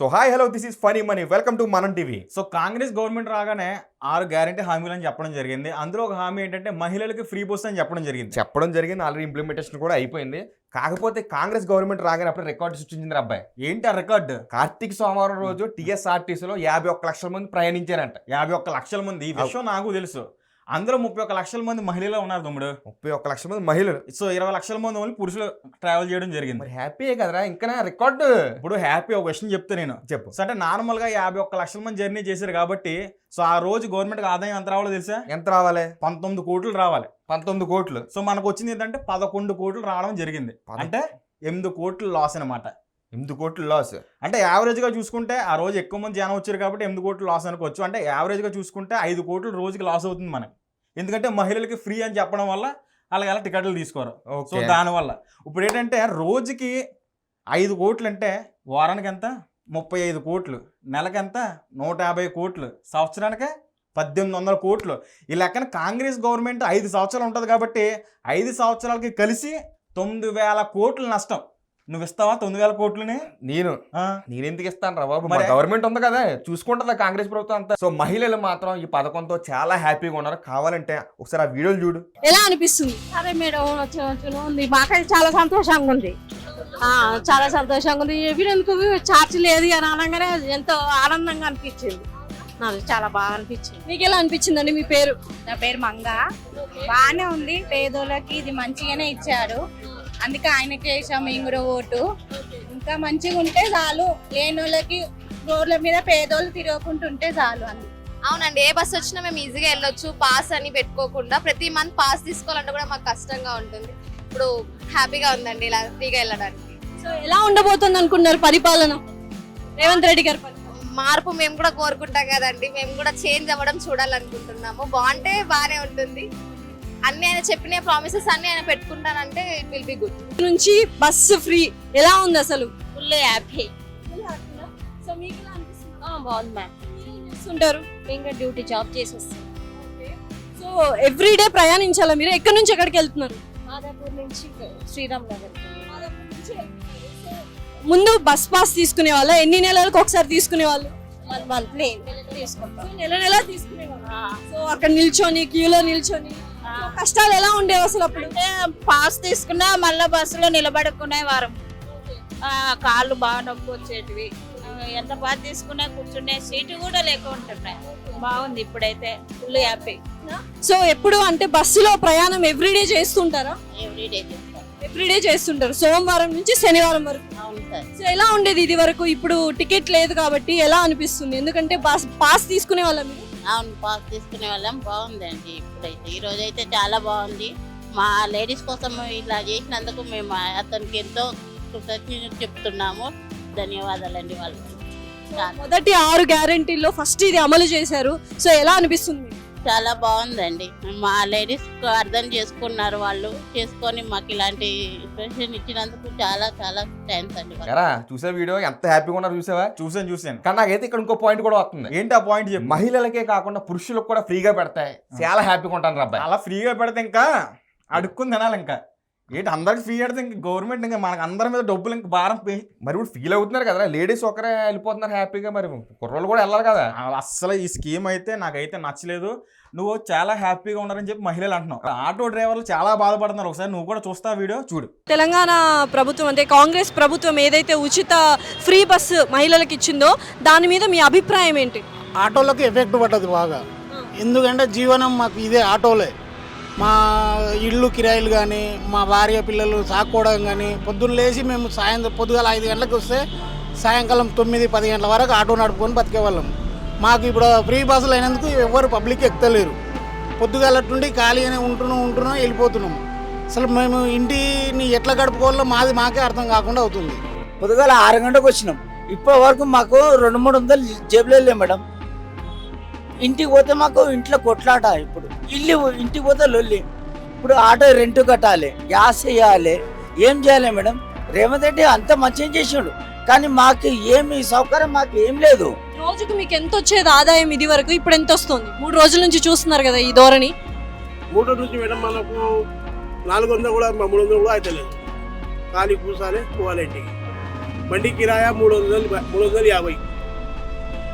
So hi hello this is funny money welcome to Manam TV so Congress government రాగానే ఆరు guarantee హామీలు అని చెప్పడం జరిగింది. అందులో ఒక హామీ ఏంటంటే మహిళలకు ఫ్రీ బస్ అని చెప్పడం జరిగింది. చెప్పడం జరిగింది. ఆల్రెడీ ఇంప్లిమెంటేషన్ కూడా అయిపోయింది. కాకపోతే కాంగ్రెస్ గవర్నమెంట్ రాగానే అప్పుడు రికార్డు సృష్టించింది అబ్బాయి. ఏంటి ఆ రికార్డు కార్తీక సోమవారం రోజు టీఎస్ఆర్టీసీలో యాభై ఒక్క లక్షల మంది ప్రయాణించారంట. యాభై ఒక్క లక్షల మంది. ఈ విషయం నాకు తెలుసు. అందులో ముప్పై ఒక్క లక్షల మంది మహిళలు ఉన్నారు తమ్ముడు. ముప్పై ఒక్క లక్షల మంది మహిళలు. సో ఇరవై లక్షల మంది ఓన్లీ పురుషులు ట్రావెల్ చేయడం జరిగింది. మరి హ్యాపీయే కదరా? ఇంకా రికార్డు ఇప్పుడు హ్యాపీ ఒక విషయం చెప్తే నేను. చెప్పు. సో అంటే నార్మల్గా యాభై ఒక్క లక్షల మంది జర్నీ చేశారు కాబట్టి సో ఆ రోజు గవర్నమెంట్ ఆదాయం ఎంత రావాలో తెలుసా? ఎంత రావాలి? పంతొమ్మిది కోట్లు రావాలి. పంతొమ్మిది కోట్లు. సో మనకు వచ్చింది ఏంటంటే పదకొండు కోట్లు రావడం జరిగింది. అంటే ఎనిమిది కోట్లు లాస్ అనమాట ఎనిమిది కోట్లు లాస్ అంటే యావరేజ్గా చూసుకుంటే ఆ రోజు ఎక్కువ మంది జనం వచ్చారు కాబట్టి ఎనిమిది కోట్లు లాస్ అనుకోవచ్చు. అంటే యావరేజ్గా చూసుకుంటే ఐదు కోట్లు రోజుకి లాస్ అవుతుంది మనకి. ఎందుకంటే మహిళలకి ఫ్రీ అని చెప్పడం వల్ల వాళ్ళకి అలా టికెట్లు తీసుకోరు. సో దానివల్ల ఇప్పుడు ఏంటంటే రోజుకి ఐదు కోట్లు అంటే వారానికి ఎంత? ముప్పై ఐదు కోట్లు. నెలకి ఎంత? నూట యాభై కోట్లు. సంవత్సరానికి పద్దెనిమిది వందల కోట్లు. ఈ లెక్కన కాంగ్రెస్ గవర్నమెంట్ ఐదు సంవత్సరాలు ఉంటుంది కాబట్టి ఐదు సంవత్సరాలకి కలిసి తొమ్మిది వేల కోట్లు నష్టం. నువ్వు ఇస్తావా తొమ్మిది వేల కోట్లని? నేను. ఆ? నేను ఎందుకు ఇస్తాను రా బాబు? మరి- గవర్నమెంట్ ఉంది కదా. చూసుకుంటుందా కాంగ్రెస్ ప్రభుత్వం అంతా. సో మహిళలు మాత్రం ఈ పథకంతో చాలా హ్యాపీగా ఉన్నారు. కావాలంటే ఒకసారి ఆ వీడియోలు చూడు. ఎలా అనిపిస్తుంది? సరే మేడం ఉంది. మాకైతే చాలా సంతోషంగా ఉంది. ఆ, చాలా సంతోషంగా ఉంది. ఎవిడెన్కు ఛార్జ్ లేదు అని అనగానే ఎంతో ఆనందంగా అనిపించింది. నాకు చాలా బాగా అనిపించింది. మీకు ఎలా అనిపించిందండి మీ పేరు? నా పేరు మంగ. బాగానే ఉంది. పేదోళ్ళకి ఇది మంచిగానే ఇచ్చాడు అందుకే ఆయనకి వేసాం మేము కూడా ఓటు. ఇంకా మంచిగా ఉంటే చాలు. లేని వాళ్ళకి రోడ్ల మీద పేదోళ్ళు తిరగకుంటుంటే చాలు అని. అవునండి ఏ బస్ వచ్చినా మేము ఈజీగా వెళ్ళొచ్చు. పాస్ అని పెట్టుకోకుండా ప్రతి మంత్ పాస్ తీసుకోవాలంటే కూడా మాకు కష్టంగా ఉంటుంది. ఇప్పుడు హ్యాపీగా ఉందండి ఇలా ఫ్రీగా వెళ్ళడానికి. సో ఎలా ఉండబోతుంది అనుకున్నారు పరిపాలన? రేవంత్ రెడ్డి గారి మార్పు మేము కూడా కోరుకుంటాం కదండి. మేము కూడా చేంజ్ అవ్వడం చూడాలనుకుంటున్నాము. బాగుంటే బాగానే ఉంటుంది. అన్ని ఆయన చెప్పిన ప్రామిసెస్ అన్ని ఆయన పెట్టుకుంటానంటే ఇట్ విల్ బి గుడ్ నుంచి బస్సు ఫ్రీ ఎలా ఉంది అసలు? ఫుల్ హ్యాపీ సో మీకు బాగుంది మ్యామ్ చేస్తుంటారు ఇంకా డ్యూటీ జాబ్ చేసి వస్తాం సో ఎవ్రీడే ప్రయాణించాలా మీరు? ఎక్కడి నుంచి ఎక్కడికి వెళ్తున్నారు? మాదాపూర్ నుంచి శ్రీరామ్ నగర్. ముందు బస్ పాస్ తీసుకునే వాళ్ళ? ఎన్ని నెలలకు ఒకసారి తీసుకునే వాళ్ళు? వన్ మంత్లీ తీసుకుంటాం నెల నెల తీసుకునే సో అక్కడ నిల్చొని క్యూలో నిల్చొని. కష్టాలు ఎలా ఉండేవి అసలు అప్పుడు? అంటే పాస్ తీసుకున్నా మళ్ళీ బస్సులో నిలబడుకునే వారం. ఆ, కాళ్ళు బాగా నొప్పి వచ్చేటివి. ఆ, ఎంత బాగా తీసుకున్నా కూర్చునే సీటు కూడా లేకుంటున్నాయి బాగుంది ఇప్పుడైతే. ఫుల్ హ్యాపీ సో ఎప్పుడు అంటే బస్సులో ప్రయాణం ఎవ్రీడే చేస్తుంటారా? ఎవ్రీడే ఎవ్రీడే చేస్తుంటారు. సోమవారం నుంచి శనివారం వరకు. అవును సార్. సో ఎలా ఉండేది ఇది వరకు? ఇప్పుడు టికెట్ లేదు కాబట్టి ఎలా అనిపిస్తుంది? ఎందుకంటే బస్ పాస్ తీసుకునే వాళ్ళం మీరు అవును పాస్ తీసుకునే వాళ్ళం. బాగుందండి ఇప్పుడైతే. ఈ రోజు అయితే చాలా బాగుంది. మా లేడీస్ కోసం ఇలా చేసినందుకు మేము అతనికి ఎంతో కృతజ్ఞత చెప్తున్నాము. ధన్యవాదాలండి వాళ్ళకి. మొదటి ఆరు గ్యారంటీల్లో ఫస్ట్ ఇది అమలు చేశారు. సో ఎలా అనిపిస్తుంది? చాలా బాగుందండి. మా లేడీస్ అర్థం చేసుకున్నారు వాళ్ళు. చేసుకొని మాకు ఇలాంటి పెన్షన్ ఇచ్చినందుకు చాలా చాలా థ్యాంక్స్ అండి. ఎరా చూసే వీడియో? ఎంత హ్యాపీగా ఉన్నారు చూసావా? చూసాను చూసాను కానీ నాకైతే ఇక్కడ ఇంకో పాయింట్ కూడా వస్తుంది. ఏంటి ఆ పాయింట్ చెప్పు? మహిళలకే కాకుండా పురుషులకు కూడా ఫ్రీగా పెడతాయి. చాలా హ్యాపీగా ఉంటాను అబ్బాయి. అలా ఫ్రీగా పెడితే ఇంకా అడుక్కుని తినాలి ఇంకా. ఏంటి అందరికి ఫ్రీ పెడితే ఇంకా గవర్నమెంట్ ఇంకా మనకు అందరి మీద డబ్బులు ఇంకా భారం పే మరి ఇప్పుడు ఫీల్ అవుతున్నారు కదా లేడీస్ ఒకరే వెళ్ళిపోతున్నారు హ్యాపీగా మరి. కుర్రోళ్ళు కూడా వెళ్ళాలి కదా. అస్సలు ఈ స్కీమ్ అయితే నాకైతే నచ్చలేదు. నువ్వు చాలా హ్యాపీగా ఉన్నారని చెప్పి మహిళలు అంటున్నావు. ఆటో డ్రైవర్లు చాలా బాధపడుతున్నారు. ఒకసారి నువ్వు కూడా చూస్తా వీడియో చూడు. తెలంగాణ ప్రభుత్వం అంటే కాంగ్రెస్ ప్రభుత్వం ఏదైతే ఉచిత ఫ్రీ బస్సు మహిళలకు ఇచ్చిందో దాని మీద మీ అభిప్రాయం ఏంటి? ఆటోలకు ఎఫెక్ట్ పడ్డది బాగా. ఎందుకంటే జీవనం మాకు ఇదే ఆటోలే. మా ఇళ్ళు కిరాయిలు కానీ మా భార్య పిల్లలు సాకోవడం కానీ పొద్దున్న లేచి మేము సాయంత్రం పొద్దుగాల ఐదు గంటలకు వస్తే సాయంకాలం తొమ్మిది పది గంటల వరకు ఆటో నడుపుకొని బతికేవాళ్ళం. మాకు ఇప్పుడు ఫ్రీ బస్సులు అయినందుకు ఎవరు పబ్లిక్ ఎక్కలేరు పొద్దుగాల ఖాళీగానే ఉంటున్నాం ఉంటున్నాం వెళ్ళిపోతున్నాం. అసలు మేము ఇంటిని ఎట్లా గడుపుకోవాలో మాది మాకే అర్థం కాకుండా అవుతుంది. పొద్దుగాల ఆరు గంటలకు వచ్చినాం. ఇప్పటి వరకు మాకు రెండు మూడు వందలు జేబులో లేవు మేడం. ఇంటికి పోతే మాకు ఇంట్లో కొట్లాట ఇప్పుడు. ఇల్లు ఇంటికి పోతే లొల్లి. ఇప్పుడు ఆటో రెంట్ కట్టాలి గ్యాస్ వేయాలి. ఏం చేయాలి మేడం? రేవంత్ రెడ్డి అంత మంచిగా చేసిండు. కానీ మాకు ఏమి సౌకర్యం మాకు ఏం లేదు. రోజుకు మీకు ఎంత వచ్చేది ఆదాయం ఇది వరకు? ఇప్పుడు ఎంత వస్తుంది? మూడు రోజుల నుంచి చూస్తున్నారు కదా ఈ ధోరణి. మూటో నుంచి మేడం మనకు నాలుగు వందలు కూడా మూడు వందలు కూడా అయితే లేదు ఖాళీ కూర్చోాలి పోవాలి ఇంటికి. బండి కిరాయా మూడు వందలు మూడు వందలు యాభై.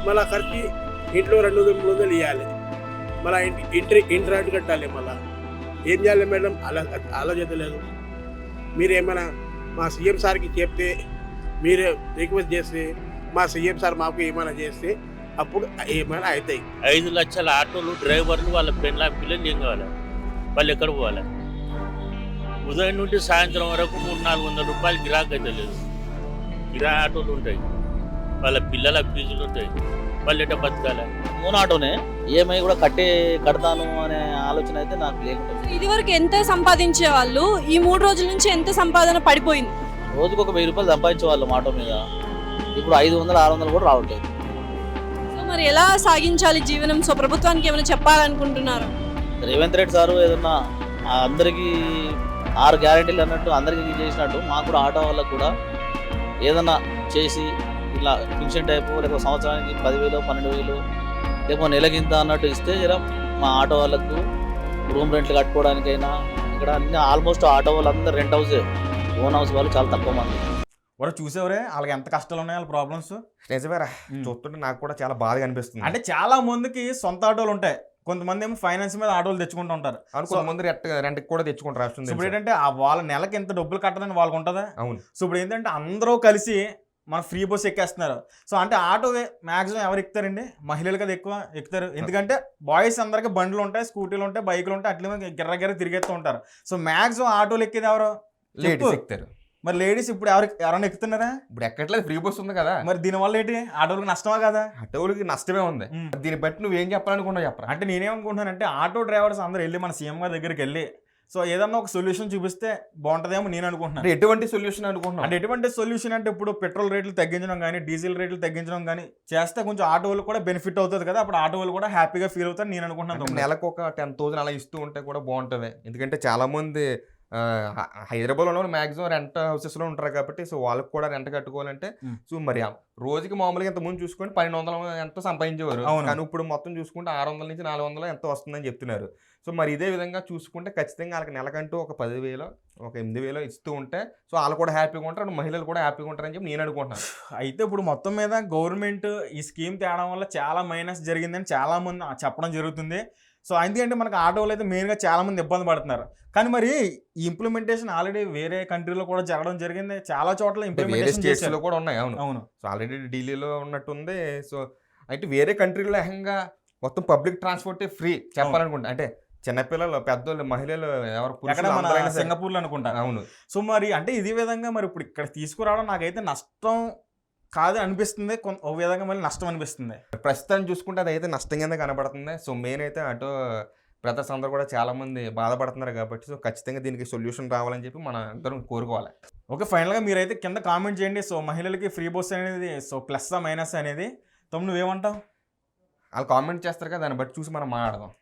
మళ్ళా ఖర్చు ఇంట్లో రెండు వందలు మూడు వందలు ఇవ్వాలి మళ్ళీ ఇంటర్ ఇంటర్నెట్ కట్టాలి మళ్ళా. ఏం చేయాలి మేడం? అలా ఆలోచించలేదు మీరేమైనా మా సీఎం సార్కి చెప్తే మీరే రిక్వెస్ట్ చేస్తే మా సీఎం సార్ మాకు ఏమైనా చేస్తే అప్పుడు ఏమైనా అవుతాయి. ఐదు లక్షల ఆటోలు డ్రైవర్లు వాళ్ళ పెళ్ళ పిల్లలు ఏం కావాలి వాళ్ళు ఎక్కడ పోవాలి? ఉదయం నుండి సాయంత్రం వరకు మూడు నాలుగు వందల రూపాయలు గిరాక్ అయితే లేదు. గిరా ఆటోలు ఉంటాయి. వాళ్ళ పిల్లల ఫీజులు ఉంటాయి. వాళ్ళు ఎట్ట బతకాలి? మూన్ ఆటోనే ఈఎంఐ కూడా కట్టే కడతాను అనే ఆలోచన అయితే నాకు లేకుండా ఇదివరకు ఎంత సంపాదించే వాళ్ళు ఈ మూడు రోజుల నుంచి ఎంత సంపాదన పడిపోయింది? రోజుకు ఒక వెయ్యి రూపాయలు సంపాదించే వాళ్ళం ఆటో మీద. ఇప్పుడు ఐదు వందలు ఆరు వందలు కూడా రావట్లేదు. సో మరి ఎలా సాగించాలి జీవనం? సో ప్రభుత్వానికి ఏమైనా చెప్పాలనుకుంటున్నారు? రేవంత్ రెడ్డి సారు ఏదన్నా అందరికీ ఆరు గ్యారెంటీలు అన్నట్టు అందరికీ చేసినట్టు మాకు కూడా ఆటో వాళ్ళకు కూడా ఏదన్నా చేసి ఇట్లా పింఛన్ టైపు లేకపోతే సంవత్సరానికి పదివేలు పన్నెండు వేలు లేకపోతే నెలకింత అన్నట్టు ఇస్తే జర మా ఆటో వాళ్ళకు రూమ్ రెంట్లు కట్టుకోవడానికైనా ఇక్కడ అన్ని ఆల్మోస్ట్ ఆటో వాళ్ళందరూ రెంట్ హౌసే. ఓన్ హౌస్ వాళ్ళు చాలా తక్కువ మంది. వాడు చూసేవరే వాళ్ళకి ఎంత కష్టాలు ఉన్నాయి వాళ్ళ ప్రాబ్లమ్స్ నిజమేరా చూస్తుంటే నాకు కూడా చాలా బాధగా అనిపిస్తుంది. అంటే చాలా మందికి సొంత ఆటోలు ఉంటాయి. కొంతమంది ఏమో ఫైనాన్స్ మీద ఆటోలు తెచ్చుకుంటూ ఉంటారు. కొంతమంది రెంట్ రెంట్కి కూడా తెచ్చుకుంటారు ఇప్పుడు ఏంటంటే ఆ వాళ్ళ నెలకి ఎంత డబ్బులు కట్టదని వాళ్ళకి ఉంటుందా? అవును. సో ఇప్పుడు ఏంటంటే అందరూ కలిసి మన ఫ్రీ బస్ ఎక్కేస్తున్నారు. సో అంటే ఆటో మాక్సిమం ఎవరు ఎక్కుతారండి? మహిళలు కదా ఎక్కువ ఎక్కుతారు. ఎందుకంటే బాయ్స్ అందరికి బండ్లు ఉంటాయి స్కూటీలు ఉంటాయి బైకులు ఉంటాయి అట్లే గిర్ర గిర్ర తిరిగేస్తూ ఉంటారు. సో మాక్సిమం ఆటోలు ఎక్కేది ఎవరు? లేడీస్. ఎక్కుతారు. మరి లేడీస్ ఇప్పుడు ఎవరు ఎవరైనా ఎక్కుతున్నారా? ఇప్పుడు ఎక్కట్లేదు ఫ్రీ బస్ ఉంది కదా. మరి దీనివల్ల ఏంటి? ఆటోలకు నష్టమా కదా? ఆటోలకి నష్టమే ఉంది. దీన్ని బట్టి నువ్వేం చెప్పాలనుకున్నావు చెప్పరా? అంటే నేనేమనుకుంటున్నానంటే ఆటో డ్రైవర్స్ అందరూ వెళ్ళి మన సీఎం గారి దగ్గరికి వెళ్ళి సో ఏదన్నా ఒక సొల్యూషన్ చూపిస్తే బాగుంటుందేమో నేను అనుకుంటున్నాను. ఎటువంటి సొల్యూషన్ అనుకుంటున్నావు? అంటే ఎటువంటి సొల్యూషన్ అంటే ఇప్పుడు పెట్రోల్ రేట్లు తగ్గించడం కానీ డీజిల్ రేట్లు తగ్గించడం కానీ చేస్తే కొంచెం ఆటో వాళ్ళు కూడా బెనిఫిట్ అవుతుంది కదా అప్పుడు ఆటో వాళ్ళు కూడా హ్యాపీగా ఫీల్ అవుతారు నేను అనుకుంటున్నాను. నెలకు ఒక టెన్ థౌసండ్ అలా ఇస్తూ ఉంటే కూడా బాగుంటుంది. ఎందుకంటే చాలా మంది ఆ, హ- హైదరాబాద్లో మాక్సిమం రెంట్ హౌసెస్లో ఉంటారు కాబట్టి సో వాళ్ళకి కూడా రెంట్ కట్టుకోవాలంటే. సో మరి రోజుకి మామూలుగా ఇంత ముందు చూసుకుంటే పన్నెండు వందలు ఎంతో సంపాదించేవారు. అవును. కానీ ఇప్పుడు మొత్తం చూసుకుంటే ఆరు వందల నుంచి నాలుగు వందలు ఎంతో వస్తుందని చెప్తున్నారు. సో మరి ఇదే విధంగా చూసుకుంటే ఖచ్చితంగా వాళ్ళకి నెలకంటూ ఒక పదివేలు ఒక ఎనిమిది వేలు ఇస్తూ ఉంటే సో వాళ్ళు కూడా హ్యాపీగా ఉంటారు. మహిళలు కూడా హ్యాపీగా ఉంటారని చెప్పి నేను అనుకుంటున్నాను. అయితే ఇప్పుడు మొత్తం మీద గవర్నమెంట్ ఈ స్కీమ్ తేవడం వల్ల చాలా మైనస్ జరిగిందని చాలా మంది చెప్పడం జరుగుతుంది. సో ఎందుకంటే మనకు ఆటోలు అయితే మెయిన్గా చాలా మంది ఇబ్బంది పడుతున్నారు. కానీ మరి ఈ ఇంప్లిమెంటేషన్ ఆల్రెడీ వేరే కంట్రీలో కూడా జరగడం జరిగింది. చాలా చోట్ల ఇంప్లిమెంటేషన్ కూడా ఉన్నాయి అవును. అవును. సో ఆల్రెడీ ఢిల్లీలో ఉన్నట్టుంది. సో అంటే వేరే కంట్రీలో ఏకంగా మొత్తం పబ్లిక్ ట్రాన్స్పోర్ట్ ఫ్రీ చెప్పాలనుకుంటా. అంటే చిన్నపిల్లలు పెద్దోళ్ళు మహిళలు ఎవరు. సింగపూర్లో అనుకుంటా. అవును. సో మరి అంటే ఇదే విధంగా మరి ఇప్పుడు ఇక్కడ తీసుకురావడం నాకైతే నష్టం కాదు అనిపిస్తుంది. కొన్- ఒక విధంగా మళ్ళీ నష్టం అనిపిస్తుంది. ప్రస్తుతం చూసుకుంటే అది అయితే నష్టం కింద కనబడుతుంది. సో మెయిన్ అయితే ఆటో బ్రదర్స్ అందరూ కూడా చాలా మంది బాధపడుతున్నారు కాబట్టి సో ఖచ్చితంగా దీనికి సొల్యూషన్ రావాలని చెప్పి మన అందరం కోరుకోవాలి. ఓకే ఫైనల్గా మీరైతే కింద కామెంట్ చేయండి. సో మహిళలకి ఫ్రీ బస్ అనేది సో ప్లస్ మైనస్ అనేది. తమ్ముడు నువ్వేమంటావు? వాళ్ళు కామెంట్ చేస్తారు కదా దాన్ని బట్టి చూసి మనం మాట్లాడదాం.